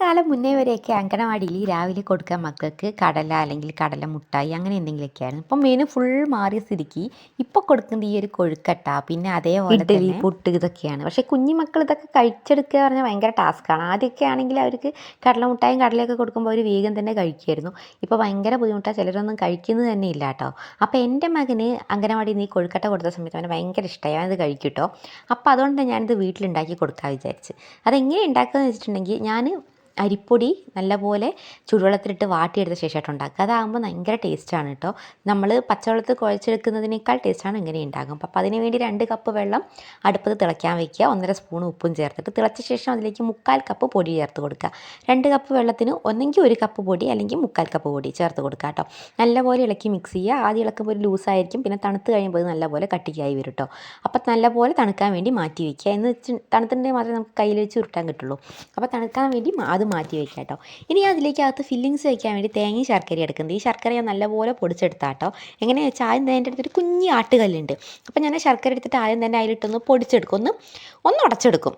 കാലം മുന്നേ വരെയൊക്കെ അങ്കണവാടിയിൽ രാവിലെ കൊടുക്കാൻ മക്കൾക്ക് കടല അല്ലെങ്കിൽ കടല മുട്ടായി അങ്ങനെ എന്തെങ്കിലുമൊക്കെ ആയിരുന്നു ഇപ്പം മെനു ഫുൾ മാറിയ സ്ഥിതിക്ക് ഇപ്പോൾ കൊടുക്കുന്ന ഈ ഒരു കൊഴുക്കട്ട പിന്നെ അതേപോലെ തന്നെ പുട്ട് ഇതൊക്കെയാണ്. പക്ഷേ കുഞ്ഞു മക്കൾ ഇതൊക്കെ കഴിച്ചെടുക്കുക പറഞ്ഞാൽ ഭയങ്കര ടാസ്ക്കാണ് ആദ്യമൊക്കെ ആണെങ്കിൽ അവർക്ക് കടല മുട്ടായും കടലയൊക്കെ കൊടുക്കുമ്പോൾ അവർ വേഗം തന്നെ കഴിക്കുമായിരുന്നു. ഇപ്പോൾ ഭയങ്കര ബുദ്ധിമുട്ടാണ് ചിലരൊന്നും കഴിക്കുന്നത് തന്നെ ഇല്ല കേട്ടോ. അപ്പോൾ എന്റെ മകന് അങ്കനവാടിയിൽ നിന്ന് ഈ കൊഴുക്കട്ട കൊടുത്ത സമയത്ത് അവന് ഭയങ്കര ഇഷ്ടമായി അവനത് കഴിക്കും കേട്ടോ. അപ്പോൾ അതുകൊണ്ട് ഞാനിത് വീട്ടിലുണ്ടാക്കി കൊടുക്കാൻ വിചാരിച്ച്. അതെങ്ങനെ ഉണ്ടാക്കുക എന്ന് വെച്ചിട്ടുണ്ടെങ്കിൽ ഞാൻ അരിപ്പൊടി നല്ലപോലെ ചൂടുവെള്ളത്തിലിട്ട് വാട്ടിയെടുത്ത ശേഷമായിട്ട് ഉണ്ടാക്കുക. അതാകുമ്പോൾ ഭയങ്കര ടേസ്റ്റാണ് കേട്ടോ. നമ്മൾ പച്ചവെള്ളത്തിൽ കുഴച്ചെടുക്കുന്നതിനേക്കാൾ ടേസ്റ്റാണ് ഇങ്ങനെ ഉണ്ടാകും അപ്പോൾ അതിന് വേണ്ടി രണ്ട് കപ്പ് വെള്ളം അടുപ്പത്ത് തിളയ്ക്കാൻ വയ്ക്കുക. ഒന്നര സ്പൂൺ ഉപ്പും ചേർത്തിട്ട് തിളച്ച ശേഷം അതിലേക്ക് മുക്കാൽ കപ്പ് പൊടി ചേർത്ത് കൊടുക്കുക. രണ്ട് കപ്പ് വെള്ളത്തിന് ഒന്നെങ്കിൽ ഒരു കപ്പ് പൊടി അല്ലെങ്കിൽ മുക്കാൽ കപ്പ് പൊടി ചേർത്ത് കൊടുക്കുക കേട്ടോ. നല്ലപോലെ ഇളക്കി മിക്സ് ചെയ്യുക. ആദ്യം ഇളക്കുമ്പോൾ ഒരു ലൂസായിരിക്കും പിന്നെ തണുത്ത് കഴിയുമ്പോൾ അത് നല്ലപോലെ കട്ടിക്കായി വരും കേട്ടോ. അപ്പോൾ നല്ലപോലെ തണുക്കാൻ വേണ്ടി മാറ്റി വയ്ക്കുക. എന്ന് വെച്ച് തണുത്തിട്ടുണ്ടെങ്കിൽ മാത്രമേ നമുക്ക് കയ്യിൽ വെച്ച് ഉരുട്ടാൻ കിട്ടുള്ളൂ. അപ്പോൾ തണുക്കാൻ വേണ്ടി അത് മാറ്റി വെക്കാം കേട്ടോ. ഇനി അതിലേക്ക് അകത്ത് ഫില്ലിങ്സ് വെക്കാൻ വേണ്ടി തേങ്ങയും ശർക്കര എടുക്കുന്നത് ഈ ശർക്കര ഞാൻ നല്ലപോലെ പൊടിച്ചെടുത്താട്ടോ എങ്ങനെയാ വെച്ചാൽ ആദ്യം തന്നെ എന്റെ അടുത്തൊരു കുഞ്ഞി ആട്ടുകല്ലുണ്ട്. അപ്പോൾ ഞാൻ ശർക്കര എടുത്തിട്ട് ആദ്യം തന്നെ അതിലിട്ടൊന്ന് പൊടിച്ചെടുക്കും. ഒന്ന് ഒന്ന് ഉടച്ചെടുക്കും.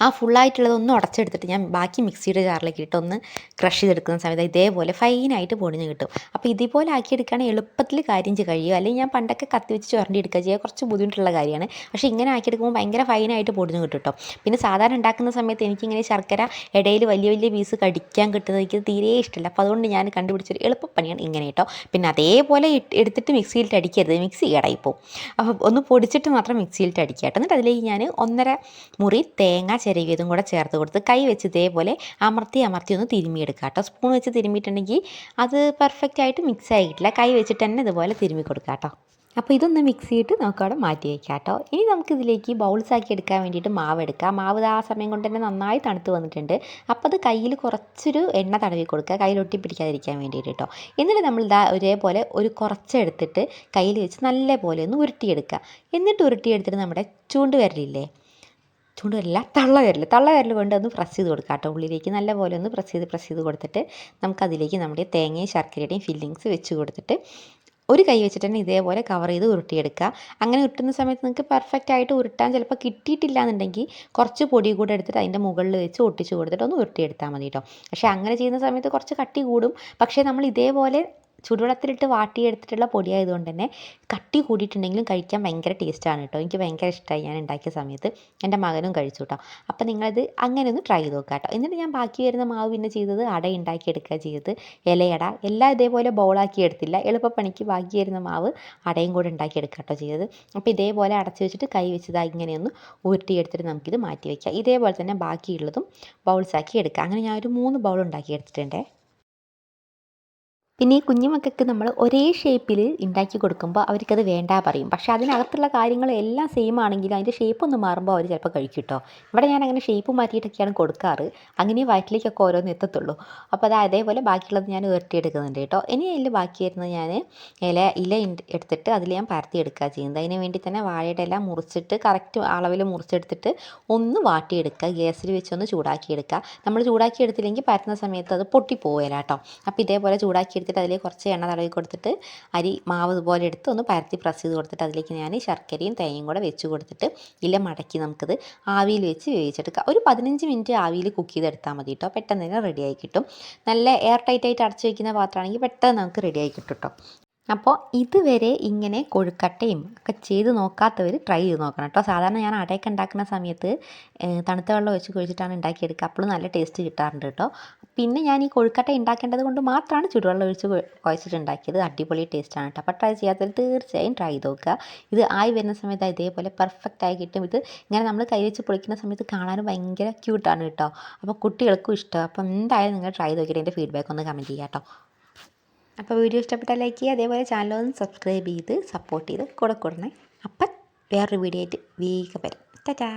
ആ ഫുള്ളായിട്ടുള്ളതൊന്നും ഉടച്ചെടുത്തിട്ട് ഞാൻ ബാക്കി മിക്സിയുടെ ജാറിലേക്ക് ഇട്ട് ഒന്ന് ക്രഷ് ചെയ്തെടുക്കുന്ന സമയത്ത് ഇതേപോലെ ഫൈനായിട്ട് പൊടിഞ്ഞ് കിട്ടും. അപ്പോൾ ഇതുപോലെ ആക്കിയെടുക്കുകയാണെങ്കിൽ എളുപ്പത്തിൽ കാര്യം കഴിയും. അല്ലെങ്കിൽ ഞാൻ പണ്ടൊക്കെ കത്തി വെച്ച് ചുരണ്ടി എടുക്കുക ചെയ്യുക കുറച്ച് ബുദ്ധിമുട്ടുള്ള കാര്യമാണ്. പക്ഷേ ഇങ്ങനെ ആക്കി ആക്കിയെടുക്കുമ്പോൾ ഭയങ്കര ഫൈനായിട്ട് പൊടിഞ്ഞ് കിട്ടും കേട്ടോ. പിന്നെ സാധാരണ ഉണ്ടാക്കുന്ന സമയത്ത് എനിക്കിങ്ങനെ ശർക്കര ഇടയിൽ വലിയ വലിയ പീസ് കടിക്കാൻ കിട്ടുന്നത് എനിക്ക് തീരെ ഇഷ്ടമല്ല. അപ്പോൾ അതുകൊണ്ട് ഞാൻ കണ്ടുപിടിച്ചൊരു എളുപ്പപ്പണിയാണ് ഇങ്ങനെ കേട്ടോ. പിന്നെ അതേപോലെ എടുത്തിട്ട് മിക്സിയിലിട്ട് അടിക്കരുത്. മിക്സി ഇടയിപ്പോവും അപ്പോൾ ഒന്ന് പൊടിച്ചിട്ട് മാത്രം മിക്സിയിലിട്ട് അടിക്കുക കേട്ടോ. എന്നിട്ട് അതിലേക്ക് ഞാൻ ഒന്നര മുറി തേങ്ങ ചിരകിയതും കൂടെ ചേർത്ത് കൊടുത്ത് കൈ വെച്ച് ഇതേപോലെ അമർത്തി അമർത്തി ഒന്ന് തിരുമ്മിയെടുക്കുക കേട്ടോ. സ്പൂൺ വെച്ച് തിരുമ്മിയിട്ടുണ്ടെങ്കിൽ അത് പെർഫെക്റ്റ് ആയിട്ട് മിക്സ് ആയിട്ടില്ല. കൈ വെച്ചിട്ട് തന്നെ ഇതുപോലെ തിരുമ്മി കൊടുക്കുക കേട്ടോ. അപ്പോൾ ഇതൊന്ന് മിക്സ് ചെയ്തിട്ട് നമുക്ക് അവിടെ മാറ്റി വയ്ക്കാം കേട്ടോ. ഇനി നമുക്കിതിലേക്ക് ബൗൾസ് ആക്കി എടുക്കാൻ വേണ്ടിയിട്ട് മാവ് എടുക്കാം. മാവ് ആ സമയം കൊണ്ട് തന്നെ നന്നായി തണുത്ത് വന്നിട്ടുണ്ട്. അപ്പോൾ അത് കയ്യിൽ കുറച്ചൊരു എണ്ണ തടവി കൊടുക്കുക. കയ്യിൽ ഒട്ടി പിടിക്കാതിരിക്കാൻ വേണ്ടിയിട്ട് കേട്ടോ. എന്നിട്ട് നമ്മൾ ഇതാ ഒരേപോലെ ഒരു കുറച്ചെടുത്തിട്ട് കയ്യിൽ വെച്ച് നല്ല പോലെ ഒന്ന് ഉരുട്ടിയെടുക്കുക. എന്നിട്ട് ഉരുട്ടിയെടുത്തിട്ട് നമ്മുടെ ചൂണ്ടുവിരലില്ലേ ചൂണ്ടുവിരലില്ല തള്ളകരൽ തള്ളകരൽ കൊണ്ട് ഒന്ന് പ്രസ് ചെയ്ത് കൊടുക്കുക കേട്ടോ. ഉള്ളിലേക്ക് നല്ല പോലെ ഒന്ന് പ്രസ് ചെയ്ത് പ്രസ് ചെയ്ത് കൊടുത്തിട്ട് നമുക്കതിലേക്ക് നമ്മുടെ തേങ്ങയും ശർക്കരയുടെയും ഫില്ലിങ്സ് വെച്ച് കൊടുത്തിട്ട് ഒരു കൈ വെച്ചിട്ട് തന്നെ ഇതേപോലെ കവർ ചെയ്ത് ഉരുട്ടിയെടുക്കുക. അങ്ങനെ ഉരുട്ടുന്ന സമയത്ത് നിങ്ങൾക്ക് പെർഫെക്റ്റ് ആയിട്ട് ഉരുട്ടാൻ ചിലപ്പോൾ കിട്ടിയിട്ടില്ല എന്നുണ്ടെങ്കിൽ കുറച്ച് പൊടി കൂടെ എടുത്തിട്ട് അതിന്റെ മുകളിൽ വെച്ച് ഒട്ടിച്ച് കൊടുത്തിട്ട് ഒന്ന് ഉരുട്ടിയെടുത്താൽ മതി കേട്ടോ. പക്ഷേ അങ്ങനെ ചെയ്യുന്ന സമയത്ത് കുറച്ച് കട്ടി കൂടും. പക്ഷേ നമ്മൾ ഇതേപോലെ ചൂടുവെള്ളത്തിലിട്ട് വാട്ടിയെടുത്തിട്ടുള്ള പൊടിയായതുകൊണ്ട് തന്നെ കട്ടി കൂടിയിട്ടുണ്ടെങ്കിലും കഴിക്കാൻ ഭയങ്കര ടേസ്റ്റാണ് കേട്ടോ. എനിക്ക് ഭയങ്കര ഇഷ്ടമായി ഞാൻ ഉണ്ടാക്കിയ സമയത്ത്. എന്റെ മകനും കഴിച്ചു കേട്ടോ. അപ്പോൾ നിങ്ങളത് അങ്ങനെ ഒന്ന് ട്രൈ ചെയ്ത് നോക്കുക കേട്ടോ. എന്നിട്ട് ഞാൻ ബാക്കി വരുന്ന മാവ് പിന്നെ ചെയ്തത് അട ഉണ്ടാക്കിയെടുക്കുക ചെയ്തത്. ഇലയട എല്ലാം ഇതേപോലെ ബൗളാക്കി എടുത്തില്ല. എളുപ്പപ്പണിക്ക് ബാക്കി വരുന്ന മാവ് അടയും കൂടെ ഉണ്ടാക്കിയെടുക്കുക കേട്ടോ ചെയ്തത്. അപ്പോൾ ഇതേപോലെ അടച്ചു വെച്ചിട്ട് കൈ വെച്ചത് ഇങ്ങനെയൊന്ന് ഉരുട്ടിയെടുത്തിട്ട് നമുക്കിത് മാറ്റി വയ്ക്കാം ഇതേപോലെ തന്നെ ബാക്കിയുള്ളതും ബൗൾസാക്കി എടുക്കുക. അങ്ങനെ ഞാൻ ഒരു മൂന്ന് ബൗൾ ഉണ്ടാക്കി എടുത്തിട്ടുണ്ടേ. പിന്നെ ഈ കുഞ്ഞുമക്കൾക്ക് നമ്മൾ ഒരേ ഷേപ്പിൽ ഉണ്ടാക്കി കൊടുക്കുമ്പോൾ അവർക്കത് വേണ്ട പറയും. പക്ഷേ അതിനകത്തുള്ള കാര്യങ്ങളെല്ലാം സെയിം ആണെങ്കിൽ അതിന്റെ ഷേപ്പ് ഒന്ന് മാറുമ്പോൾ അവർ ചിലപ്പോൾ കഴിക്കും കേട്ടോ ഇവിടെ ഞാൻ അങ്ങനെ ഷേപ്പ് മാറ്റിയിട്ടൊക്കെയാണ് കൊടുക്കാറ്. അങ്ങനെ വയറ്റിലേക്കൊക്കെ ഓരോന്ന് എത്തത്തുള്ളൂ. അപ്പോൾ അത് അതേപോലെ ബാക്കിയുള്ളത് ഞാൻ ഉയർത്തിയെടുക്കുന്നുണ്ട് കേട്ടോ ഇനി അതിൽ ബാക്കി വരുന്നത് ഞാൻ ഇല ഇല എടുത്തിട്ട് അതിൽ ഞാൻ പരത്തി എടുക്കുക ചെയ്യുന്നത്. അതിന് വേണ്ടി തന്നെ വാഴയുടെ ഇല മുറിച്ചിട്ട് കറക്റ്റ് അളവിൽ മുറിച്ചെടുത്തിട്ട് ഒന്ന് വാട്ടിയെടുക്കുക ഗ്യാസിൽ വെച്ചൊന്ന് ചൂടാക്കിയെടുക്കുക നമ്മൾ ചൂടാക്കിയെടുത്തില്ലെങ്കിൽ പരത്തുന്ന സമയത്ത് അത് പൊട്ടിപ്പോവില്ല കേട്ടോ അപ്പോൾ ഇതേപോലെ ചൂടാക്കി എടുത്തിട്ട് അതിലേക്ക് കുറച്ച് എണ്ണ തടവി കൊടുത്തിട്ട് അരി മാവ് ഇതുപോലെ എടുത്ത് ഒന്ന് പരത്തി പ്രസ് ചെയ്ത് കൊടുത്തിട്ട് അതിലേക്ക് ഞാൻ ശർക്കരയും തേങ്ങയും കൂടെ വെച്ച് കൊടുത്തിട്ട് ഇല മടക്കി നമുക്കത് ആവിയിൽ വെച്ച് വേവിച്ചെടുക്കാം. ഒരു പതിനഞ്ച് മിനിറ്റ് ആവിയിൽ കുക്ക് ചെയ്തെടുത്താൽ മതി കേട്ടോ പെട്ടെന്ന് തന്നെ റെഡിയായി കിട്ടും. നല്ല എയർ ടൈറ്റ് ആയിട്ട് അടച്ചു വയ്ക്കുന്ന പാത്രമാണെങ്കിൽ പെട്ടെന്ന് നമുക്ക് റെഡിയായി കിട്ടും കേട്ടോ അപ്പോൾ ഇതുവരെ ഇങ്ങനെ കൊഴുക്കട്ടയും ഒക്കെ ചെയ്ത് നോക്കാത്തവർ ട്രൈ ചെയ്ത് നോക്കണം കേട്ടോ. സാധാരണ ഞാൻ അടയൊക്കെ ഉണ്ടാക്കുന്ന സമയത്ത് തണുത്ത വെള്ളം ഒഴിച്ച് കുഴിച്ചിട്ടാണ് ഉണ്ടാക്കിയെടുക്കുക. അപ്പോഴും നല്ല ടേസ്റ്റ് കിട്ടാറുണ്ട് കേട്ടോ. പിന്നെ ഞാൻ ഈ കൊഴുക്കട്ട ഉണ്ടാക്കേണ്ടത് കൊണ്ട് മാത്രമാണ് ചുടുവെള്ളം ഒഴിച്ച് കുഴച്ചിട്ട് ഉണ്ടാക്കിയത് അടിപൊളി ടേസ്റ്റാണ് കേട്ടോ. അപ്പോൾ ട്രൈ ചെയ്യാത്തവർ തീർച്ചയായും ട്രൈ ചെയ്ത് നോക്കുക. ഇത് ആയി വരുന്ന സമയത്ത് ഇതേപോലെ പെർഫെക്റ്റ് ആയി കിട്ടും. ഇത് ഇങ്ങനെ നമ്മൾ കൈ വെച്ച് പൊളിക്കുന്ന സമയത്ത് കാണാനും ഭയങ്കര ക്യൂട്ടാണ് കേട്ടോ. അപ്പോൾ കുട്ടികൾക്കും ഇഷ്ടം. അപ്പോൾ എന്തായാലും നിങ്ങൾ ട്രൈ ചെയ്ത് നോക്കിയിട്ട് എന്റെ ഫീഡ്ബാക്ക് ഒന്ന് കമന്റ് ചെയ്യാം കേട്ടോ. അപ്പോൾ വീഡിയോ ഇഷ്ടപ്പെട്ടാൽ ലൈക്ക് ചെയ്യുക അതേപോലെ ചാനൽ ഒന്ന് സബ്സ്ക്രൈബ് ചെയ്ത് സപ്പോർട്ട് ചെയ്ത് കൂടെ കൂടണേ. അപ്പം വേറൊരു വീഡിയോ ആയിട്ട് വേഗം വരും. ടാറ്റാ.